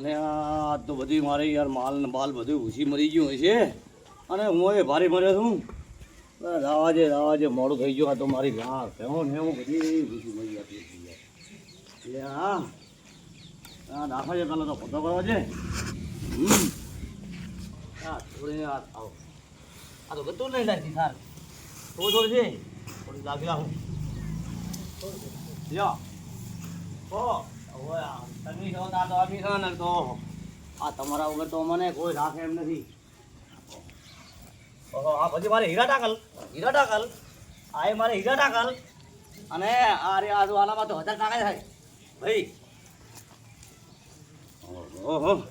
અને આ તો બધી મારે યાર માલ ને બાલ બધું ભૂસી મરી ગયું છે. અને હું એ ભારે મર્યો છું. રાવાજે રાવા જે રાવા જે મોડું થઈ ગયું. આ તો મારી ગાં ભેહું ને હું બધી ભૂસી મરી જતી એટલે હા, આ નાખો છે પેલો તો ફોટો કરવા છે હા થોડી આ આવો. આ તો બધું લઈ નાખી સાર થોડું થોડું છે થોડી લાગી રાખું જ્યાં ઓ. તમે છો તો આ છો ને તો. આ તમારા વગર તો મને કોઈ રાખે એમ નથી. ઓહો આ પછી મારે હીરા ટાકલ હીરા ટાકલ આ એ મારે હીરા ટાકલ અને આ રે આનામાં તો હજાર ટાકા થાય. ભાઈ. ઓહો.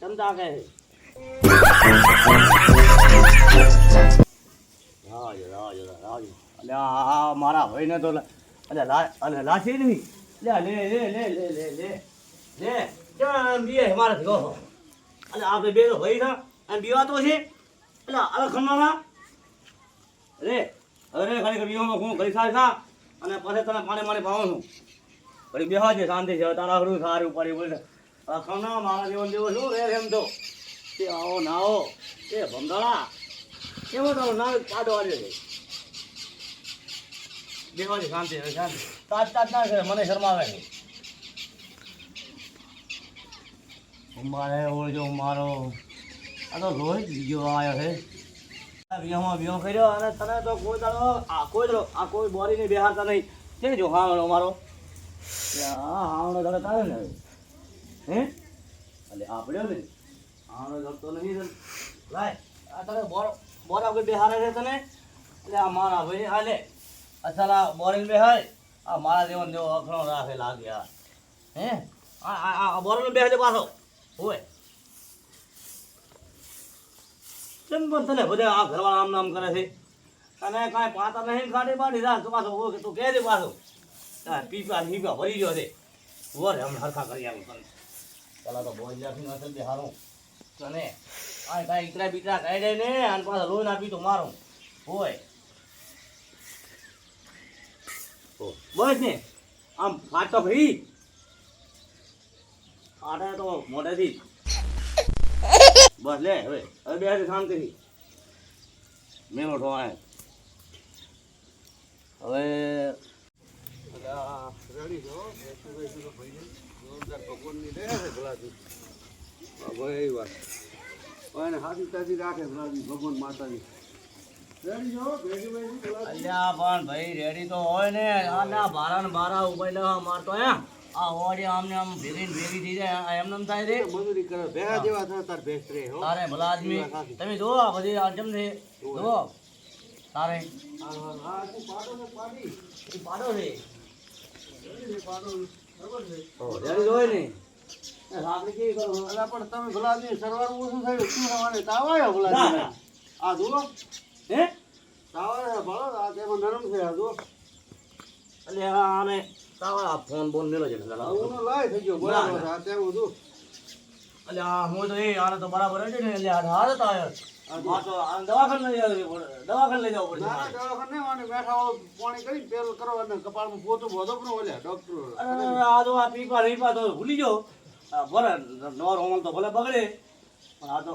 કેમ ટાકે રાજ રાજ રાજ. અલે આ મારા મારા ભાઈને તો અલે અલે લાસી નહીં લે લે લે લે લે લે લે લે. બી બીએ મારા થયો અલે આપણે બે તો ભાઈ ના અને બીવાતો છે. એટલે અલે ખમણાના? અરે અરે ખાલી ખાલી બીવામાં હું કરી સારી થા, અને પછી તને પાણી માણી ભાવું છું. ઘડી બેહવા છે શાંતિ છે તારા હરું સારું પડી બોલે ખમણા મારા જીવન દેવો શું રે એમ તો? તે આવો ના આવો. એ ભમદાળા કેવો તારો નાવ પાડો આવ્યો છે? બેહવા શાંતિ શાંતિ. તાજ તાજ ના કરે મને શરમાવે મારે ઓળજો મારો, આ તો રોહિત બીજો આવ્યો છે. વિયામાં વિયો કર્યો અને તને તો કોઈ દાડો, આ કોઈ દાડો, આ કોઈ બોરીને બેહારતા નહીં. કે જો હાવણો મારો. આ હાવણો દાડો તારે હે? એટલે આપડ્યો ને હાવણો જડતો નહીં લાય, આ તને બોર, બોરા કોઈ બેહારે છે તને. એટલે આ મારા ભાઈ હાલે. અસલ આ બે હાય આ મારા જેવો ને જેવો અખણો રાખે લાગે આ. હે? આ આ આ બે બેહાડે પાછો. હોય કેમ પણ તને બધે આ ઘરવાળા આમ નામ કરે છે? અને કાંઈ પાતા નહીં કાઢી પાડી રાખ. તો પાછો ઓકે તું કહે દે પાછો પીપા પીપા ભરી ગયો છે. વર હમણાં હરખા કરી આવું તને. પેલા તો બોલ લાખી નથી બે હારું. તને આ કાંઈ ઈતરા બીતરા કાઢે ને, અને પાછા લોહી ના પીતો મારું. હોય બસ ને. આમ ફાટો ભાઈ ફાટા તો મોઢેથી. બસ લે, હવે. હવે બે શાંતિથી. મેલો ઠોવાય હવે ભગવાન માતાજી રાખે ભગવાન માતાજી અલ્યા પણ ભાઈ રેડી તો હોય ને. આ ના બારા ને બારા ઉપાય લેવા મારતો એમ આ ઓડી આમને આમ ભેગી ને ભેગી થઈ જાય આ એમને થાય રે મજૂરી કરે ભેગા જેવા થાય તાર ભેસ રે તારે ભલા આદમી. તમે જો આ બધી આ છે? જો તારે. હા હા હા તું પાડો ને પાડી? એ પાડો છે. રેડી રે પાડો બરોબર છે. રેડી હોય ને. આપણે કેવી કરો? અલા પણ તમે ભલાજી સરવાર ઓછું થયું. શું સવારે તાવ આવ્યો આ જુઓ. હે? તાવર આવ્યો આ તેમાં નરમ છે જુઓ એટલે આને તાવર આ ફોન બોન મેલો છે લાય થઈ ગયો બરાબર છે આ તેમાં જુઓ આ હું તો એ આને તો બરાબર હતી ને એટલે આ હાલત આવ્યો તો આ દવાખાને લઈ જવું દવાખાને લઈ જવું પડશે દવાખાને નહીં બેઠા પાણી કરી પેલ કરો અને કપાળમાં પોતું બોધો પણ ઓલ્યા ડોક્ટર. આ તો આ પીપા રીપા તો ભૂલી જાઓ ભલે નોર રોમાલ તો ભલે બગડે પણ આ તો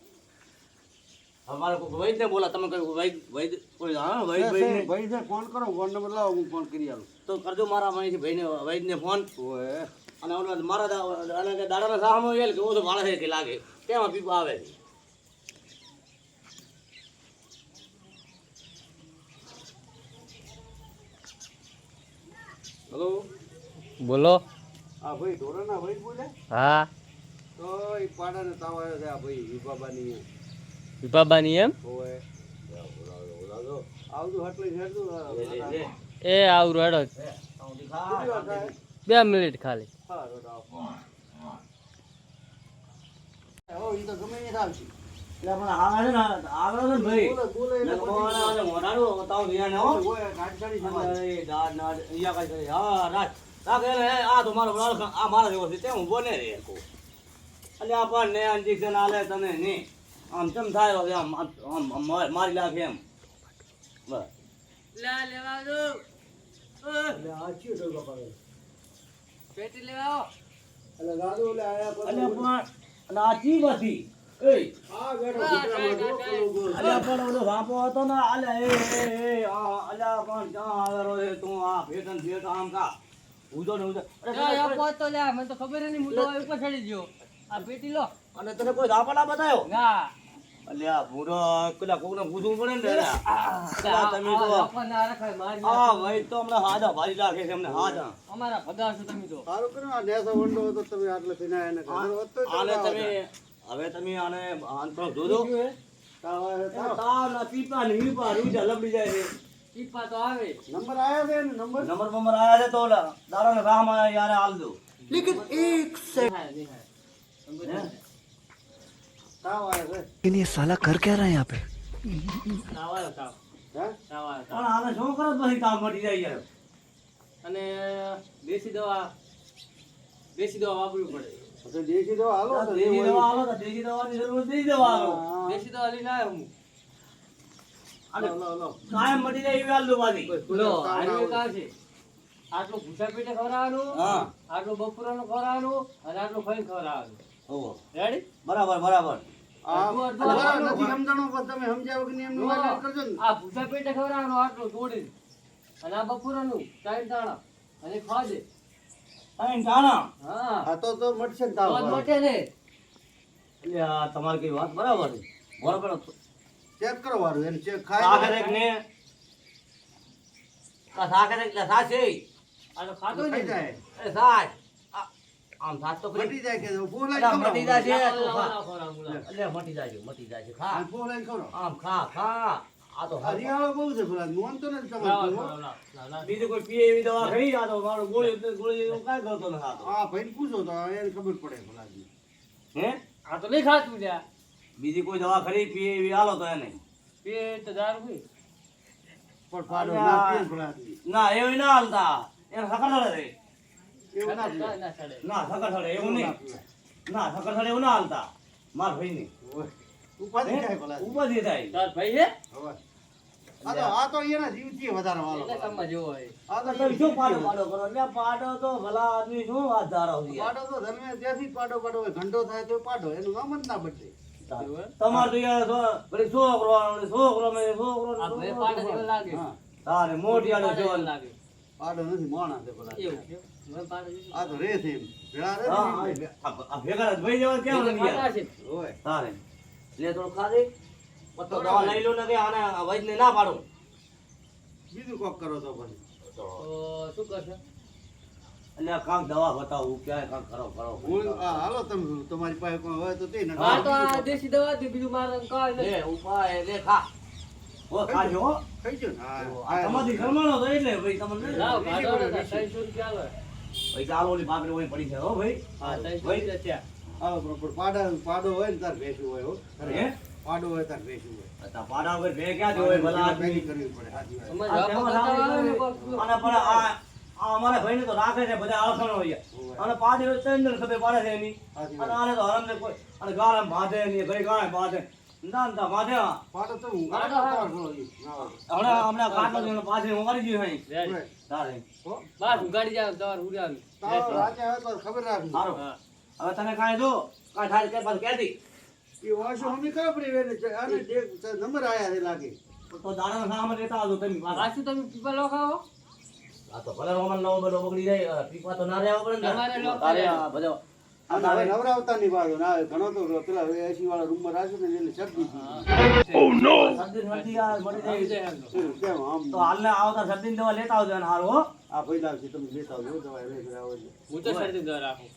બોલો હા ભાઈ ધોરણના ભાઈ બોલે તો એ પાડાને તાવ આવ્યો છે આ ભાઈ બાબાની વિભાબાની એમ? એ આવું રડો બે મિનિટ ખાલી. આ તો મારા જેવો છે તે હું બોલે રે અને આપણને ઇન્જેક્શન આલે તમે નહીં. આમ ચમ થાય હવે આમ, આમ, મારી- લાગે એમ. બસ. લા લેવા દો એટલે આ? પેટી લેવા આવો આયા પછી એટલે પણ અને આ ચીજ હતી. એય, આ બેઠો કૂતરામાં જો પેલો ગોળ. અલ્યા પણ ઓલો વાપો હતો ને, અલ્યા એ, એ, એ, આ, અલ્યા પણ ક્યાં આવેલો છે તું આ ભેટન ભેટ આમ કા. ઊંધો ને ઊંધો. અરે, જા, યા તને- પહોંચતો જા મને તો ખબર નહીં તો ઉપર ચડી ગયો આ પેટી લો અને તને કોઈ ધાપા બતાયો બતાવ્યો ના અલ્યા ભૂરો પેલા કોકને પૂછવું પડે ને. તમે તો ના રખાય, મારી આ ભાઈ તો અમને ભારી છે અમને હાજા અમારા ભગા છો તમે તો સારું કર્યું, આ નેસો વંડો હતો તમે આટલે થઈને આયા ને હોત તો આને તમે હવે તમે આને પર જોજો? તાવ ના પીપા ને વીપા રૂજા જાય છે. ટીપા તો આવે નંબર આયા છે ને નંબર? નંબર બંબર આયા છે તો ઓલા ને રામ આયા યારે હાલ દો. નિહાય, નિહાય. હે? તાવ આવે છે लेकिन ये साला कर क्या रहा है यहाँ पे તાવ આવ્યો, તાવ. હે તાવ આવ્યો, તાવ. પણ આને શું કરો પછી તાવ મટી જાય યાર અને દેશી દવા દેશી દવા વાપરવી પડે પછી દેશી દવા હાલો તો દેશી એવું દવા હોય. આલો તો દેશી દવાની જરૂર દેશી દવા આલો હા. દેશી દવા લઈને આવ્યો હું અને લો, લો, લો. કાયમ મટી જાય એવી હાલ દો પાછી લો તાવ ના આનું એક હોય. આ છે આટલું ભૂસા પેટે ખવડાવવાનું હા આટલું બપોરાનું ખવડાવવાનું અને આટલું ખાઈને ખવડાવવાનું હોવો. રેડી બરાબર બરાબર નથી. સમજાણું પણ તમે સમજાવો કે નહીં કરજો ને. આ ભૂસા પેટે ખવડાવવાનું આટલું તોડીને અને આ બપોરાનું ચાર દાણા અને ખવા દે અહીં હા. આ તો તો મટશે ને તાવ મટે ને. એટલે આ તમારી કઈ વાત બરાબર છે? બરાબર ચેક કરો વાળું એને ચેક ખાય એક ને આ સાખર એક સાચ છે આ તો ખાતો નહીં જાય. એ આમ સાચ તો મટી જાય કે મટી જાય છે. એટલે મટી જાય છે મટી જાય છે ખા. ફૂલ ખરો આમ ખા ખા. આ તો આ બહુ છે પેલા તો નથી તમારે. બીજું કોઈ પીએ એવી દવા ખરી આ તો મારો ગોળી કાંઈ કરતો નથી આ તો. આ પૂછો તો એને ખબર પડે પેલાથી હે? આ તો નહીં ખાતું લ્યા બીજી કોઈ દવા ખરી પીએ એવી હાલો તો એને. પીએ તો દારૂ પી. પણ પાડો ના પીએ ના એવું ના હાલતા. એને સકર થડે છે એવું ના ના, ના સકર થડે એવું નહીં. ના સકર થડે એવું ના હાલતા. માર ભાઈ નહીં ઉપાધિ થાય પેલાથી ઉપાધિ થાય. તાર ભાઈ છે? આ તો આ તો એના જીવથી વધારે વાલો એટલે તમે જેવો આ તો તમે શું પાડો પાડો કરો? એટલે પાડો તો ભલા આદમી શું વાત ધારો પાડો તો ધર્મે ત્યાંથી પાડો પાડો ઘંટો થાય તો પાડો. એનું નામ જ ના બદલે. તમારે તો યાર તો છોકરો છોકરો છોકરો પાડે લાગે. તારે લાગે. નથી મોણા છે એવું. આ તો રે છે એમ. ભેળા રે હા, હા, એમ. આ- આ ભેગા ભાઈ જેવા કેમ એટલે નથી યાર? ખાતા છે. હોય તારે લે થોડું ખાધી? પત્તો દવા લઈ લો ને કે આને આ ના પાડું. બીજું કોક કરો તો પછી. તો શું કરશો? એટલે કાંક દવા બતાવું ક્યાંય કાંક કરો કરો. હું હાલો તમે તમારી પાસે કોઈ હોય તો તે ને તો આ દેશી દવા બીજું મારે કાંઈ. લે ઉપાય લે ખા. ઓ ખાજો હો. ખાઈ ગયો ને. આ તમારી ઘરમાંનો તો એટલે ભાઈ તમને નહીં લાવો, ને ત્રણસો રૂપિયા આવે. ચાલો ઓલી બાપરે ઓલી પડી છે. હો ભાઈ. હા, ભાઈ. થયા. હા પણ પાડા પાડો હોય ને તાર ભેંસું હોય હો. હે? પાડો હોય તાર ભેંસું હોય. અતા પાડા વગર ભે ક્યાં જોવે ભલા આદમી? કરવી પડે. અને પણ આ આ અમારા ભાઈને તો રાખે છે બધા આળખણો હોય અને પાડી ત્રણ જણ ખબર પાડે છે એની. અને આને તો હરમ ને કોઈ અને ગાળા બાંધે નહીં ઘડી ગાળા બાંધે. ના ના માથે હા. તો. હમણાં હમણાં ગયું. તારે. બસ ઉગાડી જાવ તમારે ઉડાવી. તારો રાજા હોય તો ખબર રાખી સારું. હવે તને કાઈ દો કાઈ થાય કે પાછું કહેતી. એ વાસો હમી ખબર પડી વેને છે. જે નંબર આયા છે લાગે. તો દાડાના સામે લેતા આવજો તમે પાછા. તમે પીપા લો ખાઓ. આ તો ભલે રોમન નવો બધો બગડી જાય પીપા તો ના રહેવા પડે ને. તમારે લો તારે અને હવે નવરાવતા ની બાજુ ના આવે. ઘણો તો પેલા એસી વાળા રૂમમાં રાખ્યો ને એટલે શરદી શરદી શરદી આ જાય તો. થઈ. કેમ આમ તો હાલને આવતા શરદીની દવા લેતા આવજો અને હારું હો આ ભાઈ લાવશે તમે લેતા આવજો દવા લઈને આવો એટલે. હું તો શરદી દવા રાખું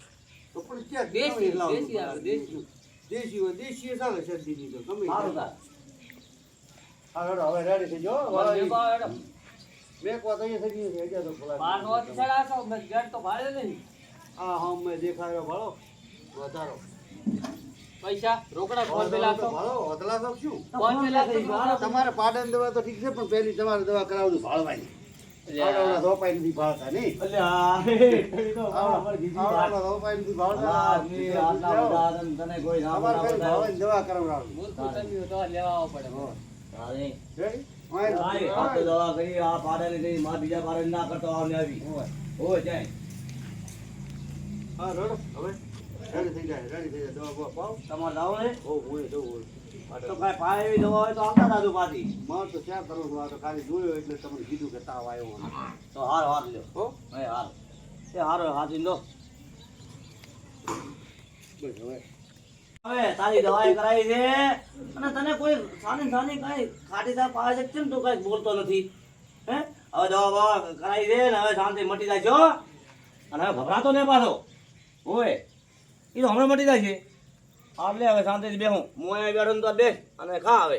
તો પણ ક્યાં દેશી, દેશી આવે, દેશી. દેશી હોય દેશી એ ચાલે શરદી ની તો ગમે સારું ત્યાં. હારો હવે રેડી થઈ હવે મેં કહો તો અહીંયા થઈ ગયું છે, તો બોલાવી. બાર નો વાગે ચડાવશો, તો ભાડે નહીં આ હમ મેં દેખાડ્યો ભાળો. વધારો. પૈસા રોકડા ફોન પે લાવશો ભાડો વધલા તો શું? ફોન પે લાવશો તમારે પાડન દવા તો ઠીક છે પણ પહેલી તમારે દવા કરાવજો ભાળવાની. દવા દવા કરી, આ બીજા પાડે ના કરતો આવી. હોય જાય. હા રડો. હવે રેડી થઈ જાય રેડી થઈ જાય. દવા બવા પાવ. તમારે જાવું ને? ઓ હોય તો હોય. તો કાંઈ પાય એવી દવા હોય તો આવતા જાજો પાછી. માર તો ક્યાં કરો છો આ તો ખાલી જોયો એટલે તમને કીધું કે તાવ આવ્યો તો હારો હાર લ્યો. હો? એ હાર. એ હારો હાથ લો. બસ હવે. હવે તારી દવાઈ કરાવી છે. અને તને કોઈ સાની સાની કાંઈ ખાટી દા પાડે છે? કેમ તું કઈ બોલતો નથી? હે? હવે દવા બવા કરાવી દે ને હવે શાંતિ મટી જાય છો અને હવે ગભરાતો નહીં પાછો. ઓય એ તો હમણાં મટી જાય છે. આટલે હવે શાંતિથી બેહું. હું અહીંયા બેઠો તો બેસ અને ખા હવે.